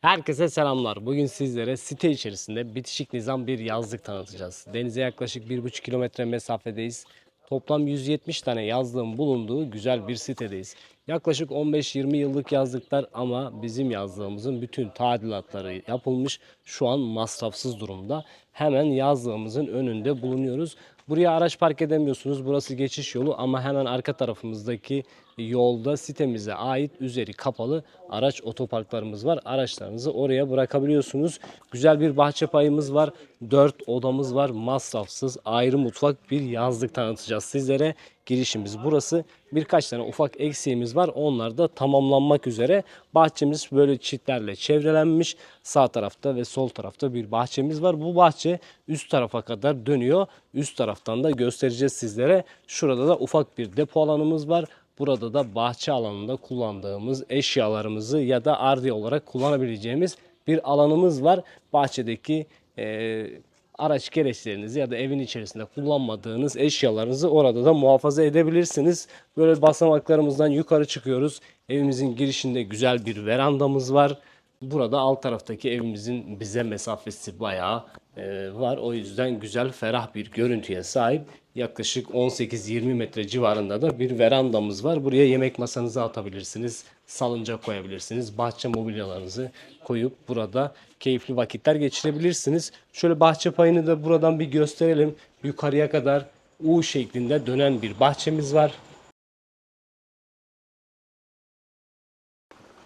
Herkese selamlar. Bugün sizlere site içerisinde bitişik nizam bir yazlık tanıtacağız. Denize yaklaşık 1,5 kilometre mesafedeyiz. Toplam 170 tane yazlığın bulunduğu güzel bir sitedeyiz. Yaklaşık 15-20 yıllık yazlıklar ama bizim yazlığımızın bütün tadilatları yapılmış. Şu an masrafsız durumda. Hemen yazlığımızın önünde bulunuyoruz. Buraya araç park edemiyorsunuz. Burası geçiş yolu ama hemen arka tarafımızdaki yolda sitemize ait üzeri kapalı araç otoparklarımız var. Araçlarınızı oraya bırakabiliyorsunuz. Güzel bir bahçe payımız var. 4 odamız var. Masrafsız ayrı mutfak bir yazlık tanıtacağız sizlere. Girişimiz burası. Birkaç tane ufak eksiğimiz var. Onlar da tamamlanmak üzere. Bahçemiz böyle çitlerle çevrelenmiş. Sağ tarafta ve sol tarafta bir bahçemiz var. Bu bahçe üst tarafa kadar dönüyor. Üst taraftan da göstereceğiz sizlere. Şurada da ufak bir depo alanımız var. Burada da bahçe alanında kullandığımız eşyalarımızı ya da ardi olarak kullanabileceğimiz bir alanımız var. Bahçedeki eee, araç gereçlerinizi ya da evin içerisinde kullanmadığınız eşyalarınızı orada da muhafaza edebilirsiniz. Böyle basamaklarımızdan yukarı çıkıyoruz. Evimizin girişinde güzel bir verandamız var. Burada alt taraftaki evimizin bize mesafesi bayağı e, var. O yüzden güzel, ferah bir görüntüye sahip. Yaklaşık 18-20 metre civarında da bir verandamız var. Buraya yemek masanızı atabilirsiniz, salıncak koyabilirsiniz, bahçe mobilyalarınızı koyup burada keyifli vakitler geçirebilirsiniz. Şöyle bahçe payını da buradan bir gösterelim. Yukarıya kadar U şeklinde dönen bir bahçemiz var.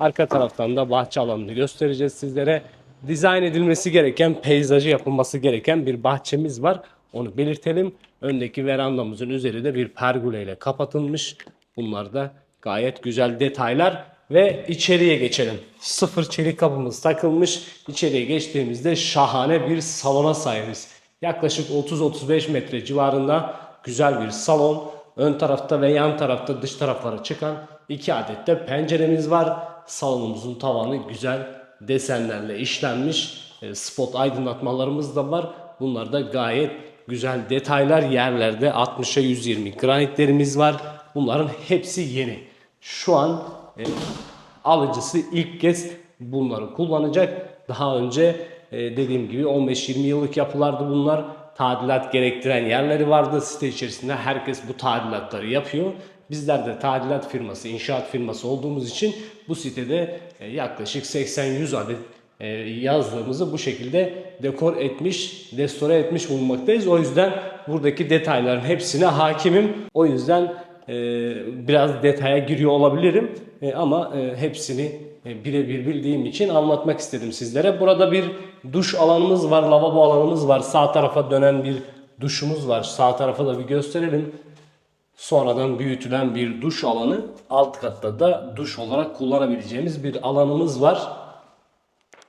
Arka taraftan da bahçe alanını göstereceğiz sizlere. Dizayn edilmesi gereken, peyzajı yapılması gereken bir bahçemiz var. Onu belirtelim. Öndeki verandamızın üzeri de bir pergole ile kapatılmış. Bunlar da gayet güzel detaylar. Ve içeriye geçelim. Sıfır çelik kapımız takılmış. İçeriye geçtiğimizde şahane bir salona sahibiz. Yaklaşık 30-35 metre civarında güzel bir salon. Ön tarafta ve yan tarafta dış taraflara çıkan iki adet de penceremiz var. Salonumuzun tavanı güzel desenlerle işlenmiş. E, Spot aydınlatmalarımız da var. Bunlar da gayet güzel detaylar. Yerlerde 60'a 120 granitlerimiz var. Bunların hepsi yeni. Şu an e, alıcısı ilk kez bunları kullanacak. Daha önce e, dediğim gibi 15-20 yıllık yapılardı bunlar. Tadilat gerektiren yerleri vardı. Site içerisinde herkes bu tadilatları yapıyor. Bizler de tadilat firması, inşaat firması olduğumuz için bu sitede e, yaklaşık 80-100 adet e, yazlığımızı bu şekilde dekor etmiş, restore etmiş bulunmaktayız. O yüzden buradaki detayların hepsine hakimim. O yüzden e, biraz detaya giriyor olabilirim E, ama hepsini birebir bildiğim için anlatmak istedim sizlere. Burada bir duş alanımız var, lavabo alanımız var. Sağ tarafa dönen bir duşumuz var. Sağ tarafa da bir gösterelim. Sonradan büyütülen bir duş alanı. Alt katta da duş olarak kullanabileceğimiz bir alanımız var.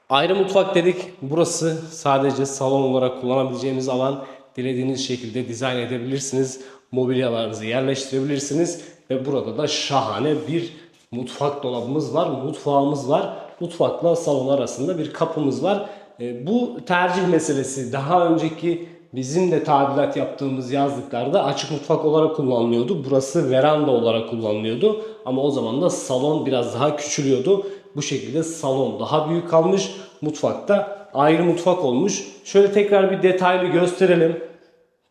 Ayrı mutfak dedik. Burası sadece salon olarak kullanabileceğimiz alan. Dilediğiniz şekilde dizayn edebilirsiniz. Mobilyalarınızı yerleştirebilirsiniz. Ve burada da şahane bir mutfak dolabımız var. Mutfağımız var. Mutfakla salon arasında bir kapımız var. E, bu tercih meselesi daha önceki bizim de tadilat yaptığımız yazlıklarda açık mutfak olarak kullanılıyordu. Burası veranda olarak kullanılıyordu. Ama o zaman da salon biraz daha küçülüyordu. Bu şekilde salon daha büyük kalmış. Mutfakta ayrı mutfak olmuş. Şöyle tekrar bir detaylı gösterelim.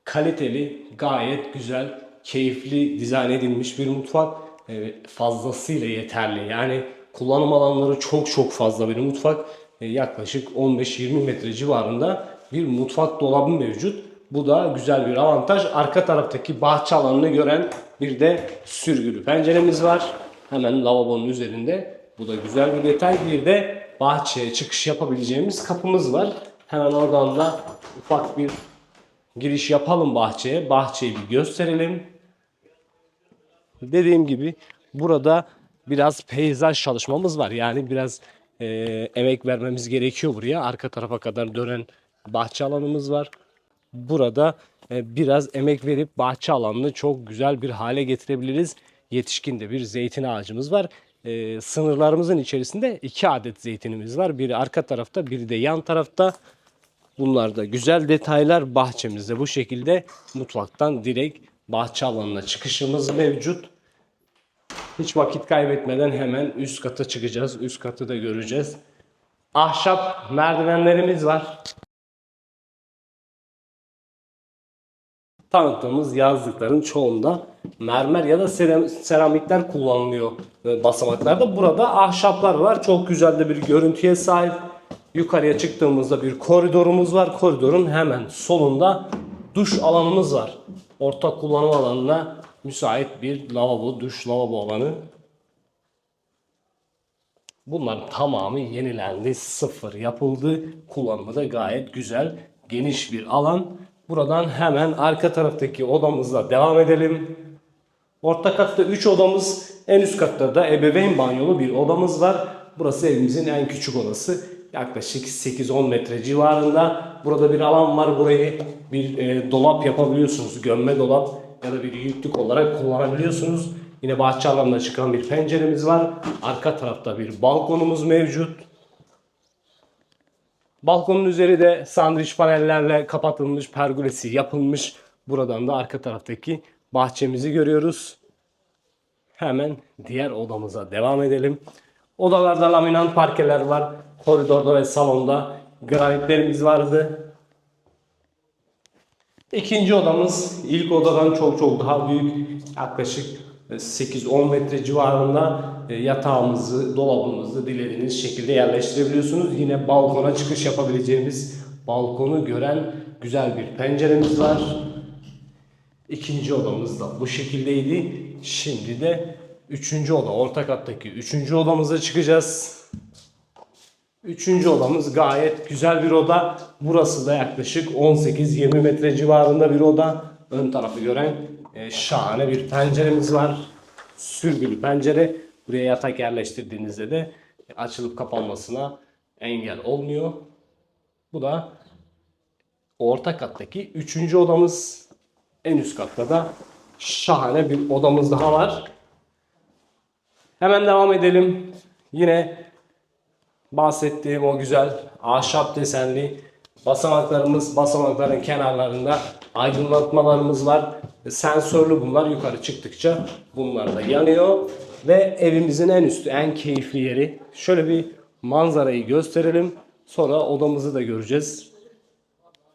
Kaliteli, gayet güzel, keyifli dizayn edilmiş bir mutfak. Ee, fazlasıyla yeterli. Yani kullanım alanları çok çok fazla bir mutfak. Ee, yaklaşık 15-20 metre civarında bir mutfak dolabı mevcut. Bu da güzel bir avantaj. Arka taraftaki bahçe alanını gören bir de sürgülü penceremiz var. Hemen lavabonun üzerinde. Bu da güzel bir detay. Bir de bahçeye çıkış yapabileceğimiz kapımız var. Hemen oradan da ufak bir giriş yapalım bahçeye. Bahçeyi bir gösterelim. Dediğim gibi burada biraz peyzaj çalışmamız var. Yani biraz e, emek vermemiz gerekiyor buraya. Arka tarafa kadar dönen bahçe alanımız var. Burada e, biraz emek verip bahçe alanını çok güzel bir hale getirebiliriz. Yetişkin de bir zeytin ağacımız var. E, sınırlarımızın içerisinde iki adet zeytinimiz var. Biri arka tarafta, biri de yan tarafta. Bunlar da güzel detaylar bahçemizde bu şekilde mutfaktan direkt bahçe alanına çıkışımız mevcut. Hiç vakit kaybetmeden hemen üst kata çıkacağız. Üst katı da göreceğiz. ahşap merdivenlerimiz var. Tanıttığımız yazlıkların çoğunda mermer ya da seram- seramikler kullanılıyor e, basamaklarda. Burada ahşaplar var. Çok güzel de bir görüntüye sahip. Yukarıya çıktığımızda bir koridorumuz var. Koridorun hemen solunda duş alanımız var. Ortak kullanım alanına müsait bir lavabo, duş lavabo alanı. Bunların tamamı yenilendi, sıfır yapıldı. Kullanımı da gayet güzel, geniş bir alan. Buradan hemen arka taraftaki odamızla devam edelim. Orta katta 3 odamız, en üst katta da ebeveyn banyolu bir odamız var. Burası evimizin en küçük odası. Yaklaşık 8-10 metre civarında. Burada bir alan var. Burayı bir e, dolap yapabiliyorsunuz. Gömme dolap ya da bir yüklük olarak kullanabiliyorsunuz. Yine bahçe alanına çıkan bir penceremiz var. Arka tarafta bir balkonumuz mevcut. Balkonun üzeri de sandviç panellerle kapatılmış, pergolesi yapılmış. Buradan da arka taraftaki bahçemizi görüyoruz. Hemen diğer odamıza devam edelim. Odalarda laminant parkeler var. Koridorda ve salonda granitlerimiz vardı. İkinci odamız ilk odadan çok çok daha büyük. Yaklaşık 8-10 metre civarında e, yatağımızı, dolabımızı dilediğiniz şekilde yerleştirebiliyorsunuz. Yine balkona çıkış yapabileceğimiz balkonu gören güzel bir penceremiz var. İkinci odamız da bu şekildeydi. Şimdi de üçüncü oda, orta kattaki üçüncü odamıza çıkacağız. Üçüncü odamız gayet güzel bir oda. Burası da yaklaşık 18-20 metre civarında bir oda. Ön tarafı gören e, şahane bir penceremiz var. Sürgülü pencere. Buraya yatak yerleştirdiğinizde de açılıp kapanmasına engel olmuyor. Bu da orta kattaki üçüncü odamız. En üst katta da şahane bir odamız daha var. Hemen devam edelim. Yine bahsettiğim o güzel ahşap desenli basamaklarımız, basamakların kenarlarında aydınlatmalarımız var. Sensörlü bunlar yukarı çıktıkça bunlar da yanıyor. Ve evimizin en üstü, en keyifli yeri. Şöyle bir manzarayı gösterelim. Sonra odamızı da göreceğiz.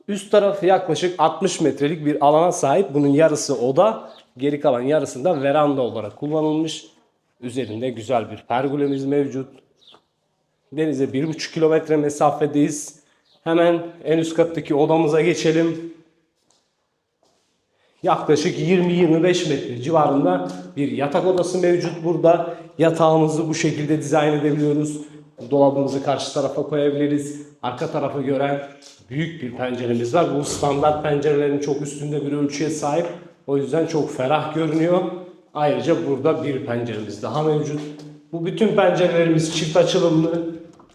Üst tarafı yaklaşık 60 metrelik bir alana sahip. Bunun yarısı oda, geri kalan yarısında veranda olarak kullanılmış. Üzerinde güzel bir pergolemiz mevcut. Denize 1,5 kilometre mesafedeyiz. Hemen en üst kattaki odamıza geçelim. Yaklaşık 20-25 metre civarında bir yatak odası mevcut burada. Yatağımızı bu şekilde dizayn edebiliyoruz. Dolabımızı karşı tarafa koyabiliriz. Arka tarafı gören büyük bir penceremiz var. Bu standart pencerelerin çok üstünde bir ölçüye sahip. O yüzden çok ferah görünüyor. Ayrıca burada bir penceremiz daha mevcut. Bu bütün pencerelerimiz çift açılımlı.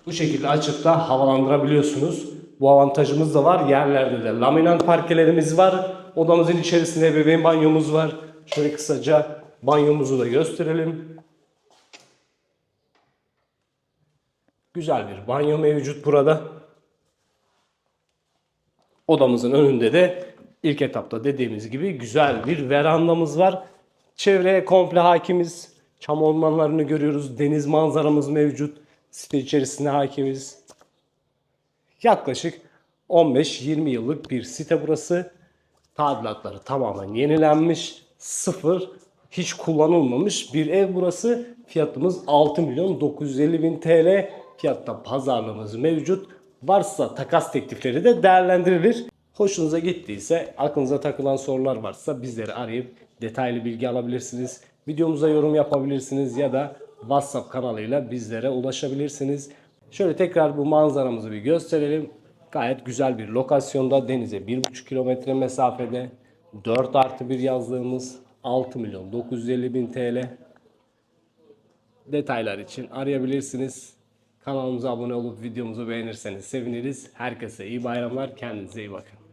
Bu şekilde açıp da havalandırabiliyorsunuz. Bu avantajımız da var. Yerlerde de laminant parkelerimiz var. Odamızın içerisinde ebeveyn banyomuz var. Şöyle kısaca banyomuzu da gösterelim. Güzel bir banyo mevcut burada. Odamızın önünde de ilk etapta dediğimiz gibi güzel bir verandamız var. Çevreye komple hakimiz. Çam ormanlarını görüyoruz. Deniz manzaramız mevcut. Site içerisinde hakimiz. Yaklaşık 15-20 yıllık bir site burası. Tadilatları tamamen yenilenmiş. Sıfır, hiç kullanılmamış bir ev burası. Fiyatımız 6 milyon 950 bin TL. Fiyatta pazarlığımız mevcut. Varsa takas teklifleri de değerlendirilir. Hoşunuza gittiyse, aklınıza takılan sorular varsa bizleri arayıp detaylı bilgi alabilirsiniz. Videomuza yorum yapabilirsiniz ya da WhatsApp kanalıyla bizlere ulaşabilirsiniz. Şöyle tekrar bu manzaramızı bir gösterelim. Gayet güzel bir lokasyonda denize 1,5 kilometre mesafede 4 artı bir yazlığımız 6 milyon 950 bin TL. Detaylar için arayabilirsiniz. Kanalımıza abone olup videomuzu beğenirseniz seviniriz. Herkese iyi bayramlar. Kendinize iyi bakın.